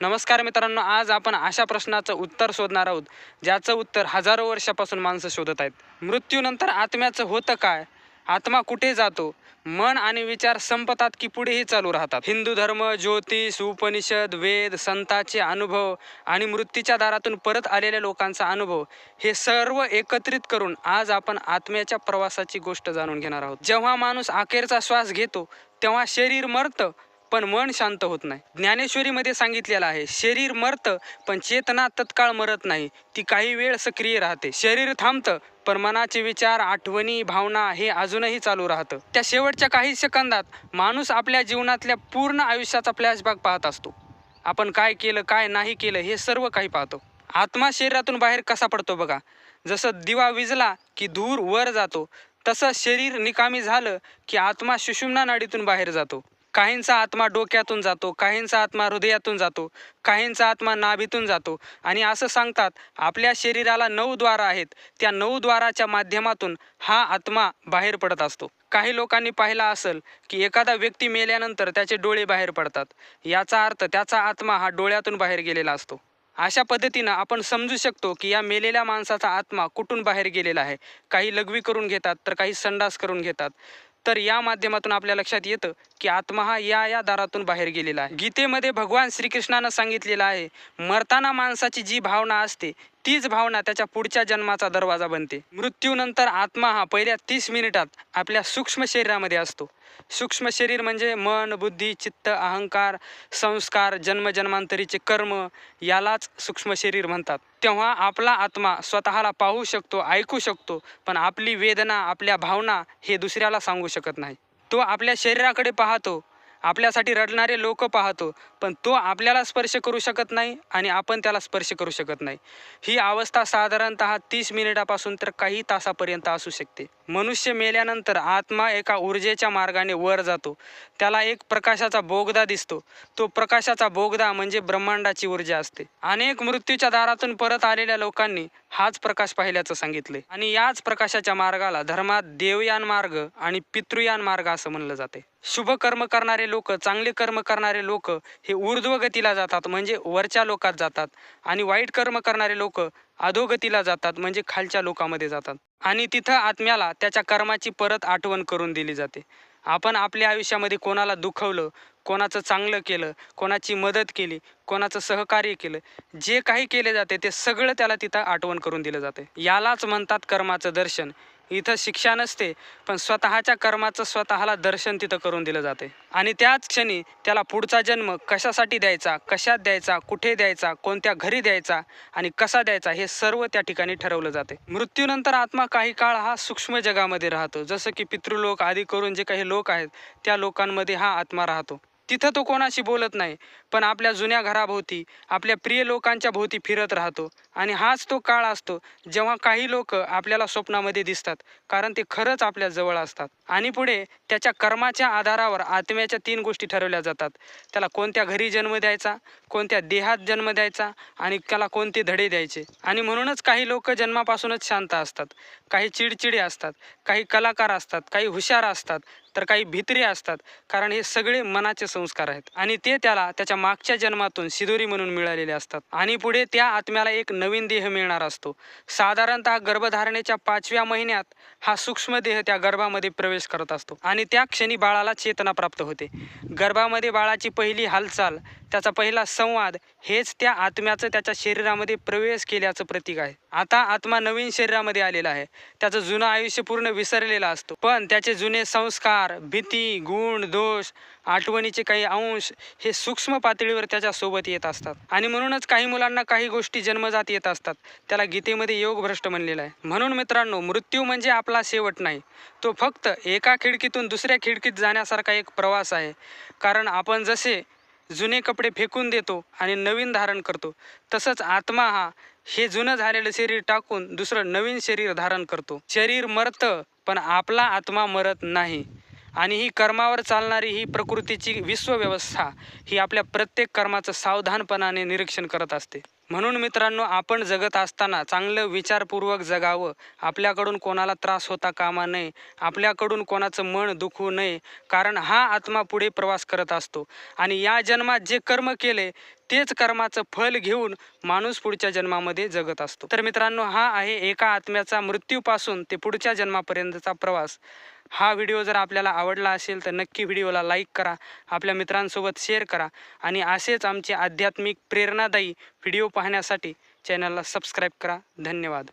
नमस्कार मित्रांनो आज आपण अशा प्रश्नाचं उत्तर शोधणार आहोत ज्याचं उत्तर हजारो वर्षापासून माणसं शोधत आहेत. मृत्यूनंतर आत्म्याचं होतं काय? आत्मा कुठे जातो? मन आणि विचार संपतात की पुढेही चालू राहतात. हिंदू धर्म ज्योतिष उपनिषद वेद संतांचे अनुभव आणि मृत्यूच्या दारातून परत आलेल्या लोकांचा अनुभव हे सर्व एकत्रित करून आज आपण आत्म्याच्या प्रवासाची गोष्ट जाणून घेणार आहोत. जेव्हा माणूस अखेरचा श्वास घेतो तेव्हा शरीर मरतं पण मन शांत होत नाही. ज्ञानेश्वरीमध्ये सांगितलेलं आहे शरीर मरतं पण चेतना तत्काळ मरत नाही. ती काही वेळ सक्रिय राहते. शरीर थांबतं पण मनाचे विचार आठवणी भावना हे अजूनही चालू राहतं. त्या शेवटच्या काही सेकंदात माणूस आपल्या जीवनातल्या पूर्ण आयुष्याचा फ्लॅशबॅक पाहत असतो. आपण काय केलं काय नाही केलं हे सर्व काही पाहतो. आत्मा शरीरातून बाहेर कसा पडतो बघा. जसं दिवा विजला की धूर वर जातो तसं शरीर निकामी झालं की आत्मा सुषुम्ना नाडीतून बाहेर जातो. काहींचा आत्मा डोक्यातून जातो काहींचा आत्मा हृदयातून जातो काहींचा आत्मा नाभीतून जातो. आणि असं सांगतात आपल्या शरीराला नऊ द्वार आहेत. त्या नऊ द्वाराच्या माध्यमातून हा आत्मा बाहेर पडत असतो. काही लोकांनी पाहिला असेल की एखादा व्यक्ती मेल्यानंतर त्याचे डोळे बाहेर पडतात. याचा अर्थ त्याचा आत्मा हा डोळ्यातून बाहेर गेलेला असतो. अशा पद्धतीनं आपण समजू शकतो की या मेलेल्या माणसाचा आत्मा कुठून बाहेर गेलेला आहे. काही लघवी करून घेतात तर काही संडास करून घेतात. तर या माध्यमातून आपल्या लक्षात येतं की आत्मा हा या या दारातून बाहेर गेलेला आहे. गीतेमध्ये भगवान श्रीकृष्णानं सांगितलेलं आहे मरताना माणसाची जी भावना असते तीच भावना त्याच्या पुढच्या जन्माचा दरवाजा बनते. मृत्यूनंतर आत्मा हा पहिल्या तीस मिनिटात आपल्या सूक्ष्म शरीरामध्ये असतो. सूक्ष्म शरीर म्हणजे मन बुद्धी चित्त अहंकार संस्कार जन्मजन्मांतरीचे कर्म यालाच सूक्ष्म शरीर म्हणतात. तेव्हा आपला आत्मा स्वतःला पाहू शकतो ऐकू शकतो पण आपली वेदना आपल्या भावना हे दुसऱ्याला सांगू शकत नाही. तो आपल्या शरीराकडे पाहतो आपल्यासाठी रडणारे लोक पाहतो पण तो आपल्याला स्पर्श करू शकत नाही आणि आपण त्याला स्पर्श करू शकत नाही. ही अवस्था साधारणत तीस मिनिटापासून तर काही तासापर्यंत असू शकते. मनुष्य मेल्यानंतर आत्मा एका ऊर्जेच्या मार्गाने वर जातो. त्याला एक प्रकाशाचा बोगदा दिसतो. तो प्रकाशाचा बोगदा म्हणजे ब्रह्मांडाची ऊर्जा असते. अनेक मृत्यूच्या दारातून परत आलेल्या लोकांनी हाच प्रकाश पाहिल्याचं सांगितले. आणि याच प्रकाशाच्या मार्गाला धर्मात देवयान मार्ग आणि पितृयान मार्ग असं म्हणलं जाते. शुभ कर्म करणारे लोक चांगले कर्म करणारे लोक हे ऊर्ध्वगतीला जातात म्हणजे वरच्या लोकात जातात. आणि वाईट कर्म करणारे लोक अधोगतीला जातात म्हणजे खालच्या लोकांमध्ये जातात. आणि तिथं आत्म्याला त्याच्या कर्माची परत आठवण करून दिली जाते. आपण आपल्या आयुष्यामध्ये कोणाला दुखवलं कोणाचं चांगलं केलं कोणाची मदत केली कोणाचं सहकार्य केलं जे काही केले जाते ते सगळं त्याला तिथं आठवण करून दिलं जाते. यालाच म्हणतात कर्माचं दर्शन. इथं शिक्षा नसते पण स्वतःच्या कर्माचं स्वतःला दर्शन तिथं करून दिलं जाते. आणि त्याच क्षणी त्याला पुढचा जन्म कशासाठी द्यायचा कशात द्यायचा कुठे द्यायचा कोणत्या घरी द्यायचा आणि कसा द्यायचा हे सर्व त्या ठिकाणी ठरवलं जाते. मृत्यूनंतर आत्मा काही काळ हा सूक्ष्म जगामध्ये राहतो. जसं की पितृलोक आदी करून जे काही लोक आहेत त्या लोकांमध्ये हा आत्मा राहतो. तिथं तो कोणाशी बोलत नाही पण आपल्या जुन्या घराभोवती आपल्या प्रिय लोकांच्या भोवती फिरत राहतो. आणि हाच तो काळ असतो जेव्हा काही लोक आपल्याला स्वप्नामध्ये दिसतात कारण ते खरंच आपल्या जवळ असतात. आणि पुढे त्याच्या कर्माच्या आधारावर आत्म्याच्या तीन गोष्टी ठरवल्या जातात. त्याला कोणत्या घरी जन्म द्यायचा कोणत्या देहात जन्म द्यायचा आणि त्याला कोणते धडे द्यायचे. आणि म्हणूनच काही लोक जन्मापासूनच शांत असतात. काही चिडचिडे असतात. काही कलाकार असतात. काही हुशार असतात. तर काही भित्री असतात. कारण हे सगळे मनाचे संस्कार आहेत. आणि ते त्याला त्याच्या मागच्या जन्मातून शिदोरी म्हणून मिळालेले असतात. आणि पुढे त्या आत्म्याला एक नवीन देह मिळणार असतो. साधारणतः गर्भधारणेच्या पाचव्या महिन्यात हा सूक्ष्म देह त्या गर्भामध्ये प्रवेश करत असतो. आणि त्या क्षणी बाळाला चेतना प्राप्त होते. गर्भामध्ये बाळाची पहिली हालचाल त्याचा पहिला संवाद हेच त्या आत्म्याचं त्याच्या शरीरामध्ये प्रवेश केल्याचं प्रतीक आहे. आता आत्मा नवीन शरीरामध्ये आलेला आहे. त्याचं जुनं आयुष्य पूर्ण विसरलेला असतो. पण त्याचे जुने संस्कार भीती गुण दोष आठवणीचे काही अंश हे सूक्ष्म पातळीवर त्याच्यासोबत येत असतात. आणि म्हणूनच काही मुलांना काही गोष्टी जन्मजात येत असतात. त्याला गीतेमध्ये योग भ्रष्ट आहे. म्हणून मित्रांनो मृत्यू म्हणजे आपला शेवट नाही. तो फक्त एका खिडकीतून दुसऱ्या खिडकीत जाण्यासारखा एक प्रवास आहे. कारण आपण जसे जुने कपडे फेकून देतो आणि नवीन धारण करतो. तसंच आत्मा हा हे जुनं झालेलं शरीर टाकून दुसरं नवीन शरीर धारण करतो. शरीर मरतं पण आपला आत्मा मरत नाही. आणि ही कर्मावर चालणारी ही प्रकृतीची विश्वव्यवस्था ही आपल्या प्रत्येक कर्माचं सावधानपणाने निरीक्षण करत असते. म्हणून मित्रांनो आपण जगत असताना चांगलं विचारपूर्वक जगावं. आपल्याकडून कोणाला त्रास होता कामा नये. आपल्याकडून कोणाचं मन दुखू नये. कारण हा आत्मा पुढे प्रवास करत असतो. आणि या जन्मात जे कर्म केले तेच कर्माचं फल घेऊन माणूस पुढच्या जन्मामध्ये जगत असतो. तर मित्रांनो हा आहे एका आत्म्याचा मृत्यूपासून ते पुढच्या जन्मापर्यंतचा प्रवास. हा व्हिडिओ जर आपल्याला आवडला असेल तर नक्की व्हिडिओला लाईक करा आपल्या मित्रांसोबत शेअर करा आणि असेच आमचे आध्यात्मिक प्रेरणादायी व्हिडिओ पाहण्यासाठी चॅनलला सबस्क्राईब करा. धन्यवाद.